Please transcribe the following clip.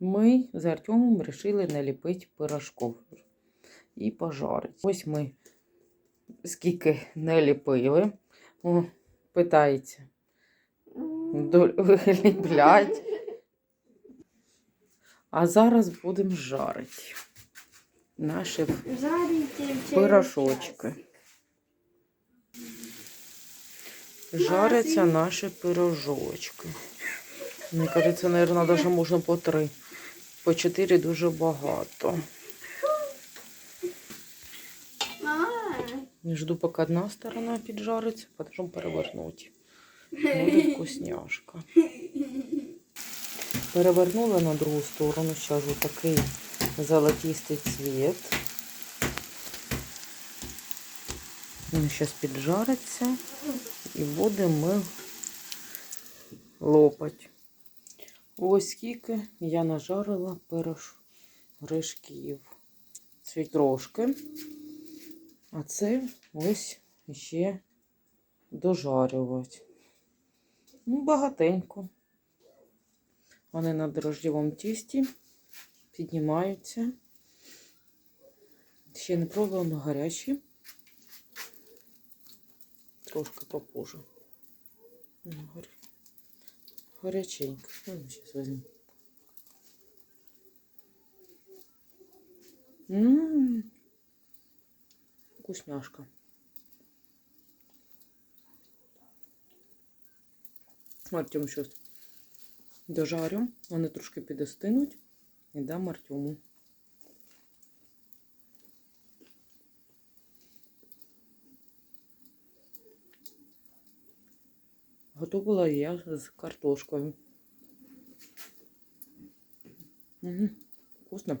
ми з Артемом вирішили наліпити пирожков і пожарити. Ось ми скільки наліпили. О, питається. Виліплять. А зараз будемо жарити наші пирожочки. Жаряться наші пирожочки. Мені кажеться, мабуть, навіть можна по три. По чотири дуже багато. Мама, Жду, поки одна сторона піджариться, потім перевернуть. Буде вкусняшка. Перевернула на другу сторону, зараз такий золотистий цвіт. Він зараз піджариться і будемо лопати. Ось скільки я нажарила пирожків. Це трошки. А це ось ще дожарювати. Ну, багатенько. Вони на дрожджевому тісті піднімаються. Ще не пробувала, але гарячі. Трошки попозже. Гаряченько. Ну, зараз візьму. Ммм. Вкусняшка. Артем щось дожарю. Вони трошки підостинуть і дам Артему. Готувала я з картошкою. Угу. Вкусно.